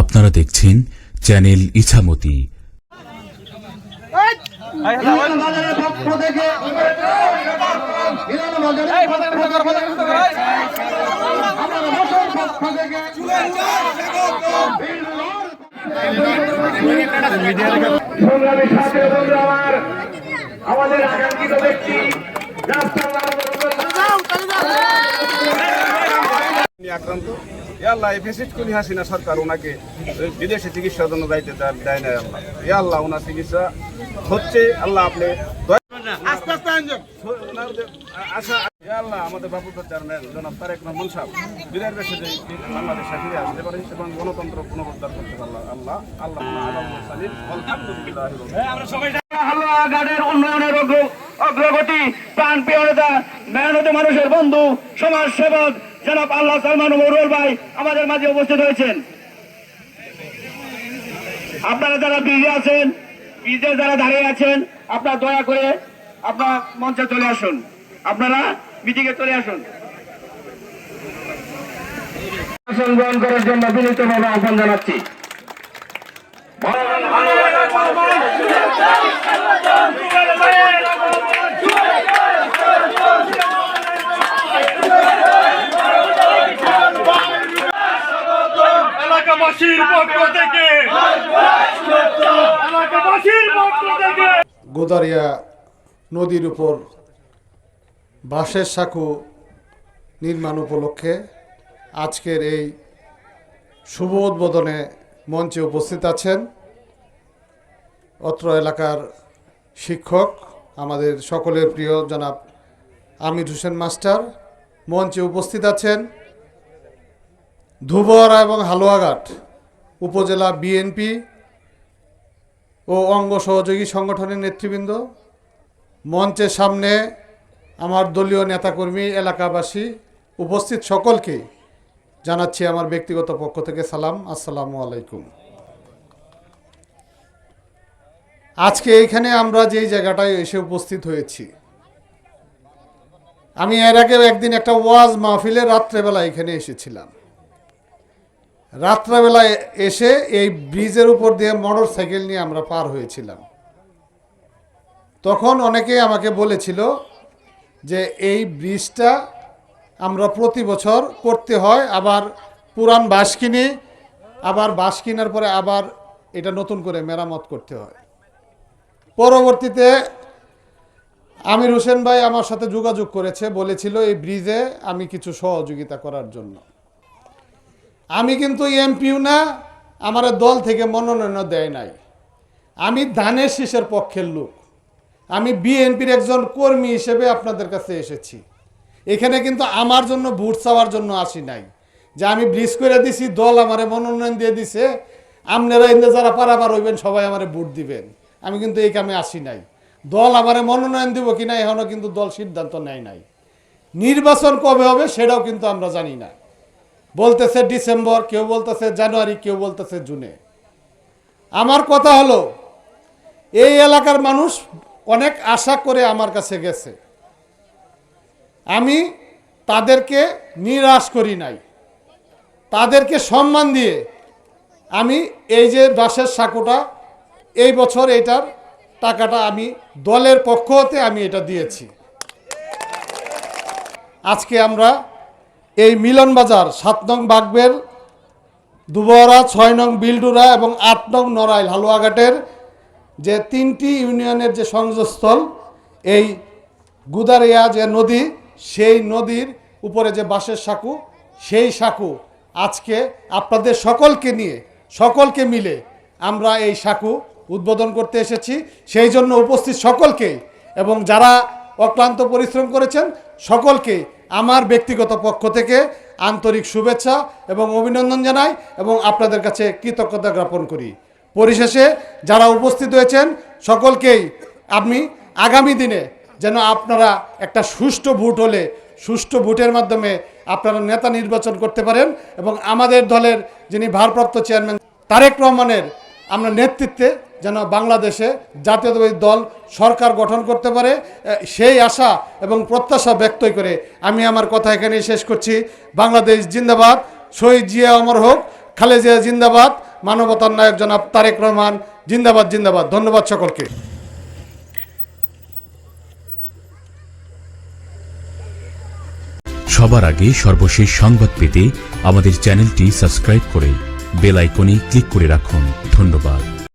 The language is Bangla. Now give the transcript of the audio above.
আপনারা দেখছেন চ্যানেল ইছামতি সংগ্রামী আমার আমাদের আকাঙ্ক্ষিত ব্যক্তি রাস্তার উনি আক্রান্ত। আল্লাহ এই ফেসিট কুলি হাসিনা সরকার ওনাকে বিদেশে চিকিৎসার জন্য যাইতে দেয়- না আল্লাহ এ আল্লাহ ওনার চিকিৎসা হচ্ছে আল্লাহ আপনি যে আশা আল্লাহ আমাদের বাপুদার চেয়ারম্যান জনাব তারেক রহমান সাহেব। বিদায়ের বেশে যে বাংলাদেশে ফিরে আসতে পারে এবং গণতন্ত্র পুনরুদ্ধার করতে পারলাম আল্লাহ। আল্লাহ আলহামদুলিল্লাহ উন্নয়নের অগ্রগতি প্রাণ প্রিয় নেতা মেহনতি মানুষের বন্ধু সমাজ সেবক জনাব আল্লাহ সালমান মরুল ভাই আমাদের মাঝে উপস্থিত হয়েছেন। আপনারা যারা ব্রিজে আছেন ব্রিজে যারা দাঁড়িয়ে আছেন, আপনারা দয়া করে আপনার মঞ্চে চলে আসুন। আপনারা মিটিংয়ে চলে আসুন। গ্রহণ করার জন্য আহ্বান জানাচ্ছি। গোদারিয়া নদীর উপর বাঁশের সাঁকো নির্মাণ উপলক্ষে আজকের এই শুভ উদ্বোধনে মঞ্চে উপস্থিত আছেন অত্র এলাকার শিক্ষক, আমাদের সকলের প্রিয় জনাব আমির হোসেন মাস্টার। মঞ্চে উপস্থিত আছেন ধুবরা এবং হালুয়াঘাট উপজেলা বিএনপি ও অঙ্গ সহযোগী সংগঠনের নেতৃবৃন্দ। মঞ্চের সামনে আমার দলীয় নেতাকর্মী, এলাকাবাসী উপস্থিত সকলকে জানাচ্ছি আমার ব্যক্তিগত পক্ষ থেকে সালাম। আসসালামু আলাইকুম। আজকে এইখানে আমরা যেই জায়গাটায় এসে উপস্থিত হয়েছি, আমি এর আগেও একদিন একটা ওয়াজ মাহফিলে রাত্রেবেলা এখানে এসেছিলাম। রাত্রাবেলায় এসে এই ব্রিজের উপর দিয়ে মোটর সাইকেল নিয়ে আমরা পার হয়েছিলাম। তখন অনেকেই আমাকে বলেছিল যে এই ব্রিজটা আমরা প্রতি বছর করতে হয়, আবার পুরান বাঁশ কিনি আবার বাঁশ কেনার পরে আবার এটা নতুন করে মেরামত করতে হয়। পরবর্তীতে আমির হোসেন ভাই আমার সাথে যোগাযোগ করেছে, বলেছিল এই ব্রিজে আমি কিছু সহযোগিতা করার জন্য। আমি কিন্তু এমপিও না, আমার দল থেকে মনোনয়ন দেয় নাই। আমি ধানের শীষের পক্ষের লোক। আমি বিএনপির একজন কর্মী হিসেবে আপনাদের কাছে এসেছি। এখানে কিন্তু আমার জন্য ভোট চাওয়ার জন্য আসি নাই। যে আমি ব্রিজ করে দিছি, দল আমারে মনোনয়ন দিয়ে দিছে, আপনারা এনে যারা পারাবার হইবেন, সবাই আমারে ভোট দিবেন। আমি কিন্তু এই কামে আসি নাই। দল আমারে মনোনয়ন দিব কিনা এখনও কিন্তু দল সিদ্ধান্ত নেয় নাই। নির্বাচন কবে হবে, সেটাও কিন্তু আমরা জানি না। বলতেছে ডিসেম্বর, কেউ বলতেছে জানুয়ারি, কেউ বলতেছে জুনে। আমার কথা হলো, এই এলাকার মানুষ অনেক আশা করে আমার কাছে গেছে। আমি তাদেরকে নিরাশ করি নাই। তাদেরকে সম্মান দিয়ে আমি এই যে বাসের সাঁকোটা, এই বছর এটার টাকাটা আমি দলের পক্ষ হতে আমি এটা দিয়েছি। আজকে আমরা এই মিলন বাজার, সাত নং বাগবের দুবরা ছয় নং বিলডুরা এবং আট নং নড়াইল, হালুয়াঘাটের যে তিনটি ইউনিয়নের যে সংযোগস্থল, এই গুদারিয়া যে নদী, সেই নদীর উপরে যে বাঁশের সাঁকু, সেই সাঁকু আজকে আপনাদের সকলকে নিয়ে, সকলকে মিলে আমরা এই সাঁকু উদ্বোধন করতে এসেছি। সেই জন্য উপস্থিত সকলকে এবং যারা অক্লান্ত পরিশ্রম করেছেন সকলকে আমার ব্যক্তিগত পক্ষ থেকে আন্তরিক শুভেচ্ছা এবং অভিনন্দন জানাই এবং আপনাদের কাছে কৃতজ্ঞতা জ্ঞাপন করি। পরিশেষে যারা উপস্থিত হয়েছেন, সকলকেই আমি আগামী দিনে যেন আপনারা একটা সুষ্ঠু ভোট হলে সুষ্ঠু ভোটের মাধ্যমে আপনারা নেতা নির্বাচন করতে পারেন এবং আমাদের দলের যিনি ভারপ্রাপ্ত চেয়ারম্যান তারেক রহমানের আমরা নেতৃত্বে যেন বাংলাদেশে জাতীয়তাবাদী দল সরকার গঠন করতে পারে সেই আশা এবং প্রত্যাশা ব্যক্ত করে আমি আমার কথা এখানে শেষ করছি। বাংলাদেশ জিন্দাবাদ, শহীদ জিয়া অমর হোক খালেজিয়া জিন্দাবাদ, মানবতার নায়ক জনাব তারেক রহমান জিন্দাবাদ জিন্দাবাদ। ধন্যবাদ সকলকে। সবার আগে সর্বশেষ সংবাদ পেতে আমাদের চ্যানেলটি সাবস্ক্রাইব করে বেলাইকনে ক্লিক করে রাখুন। ধন্যবাদ।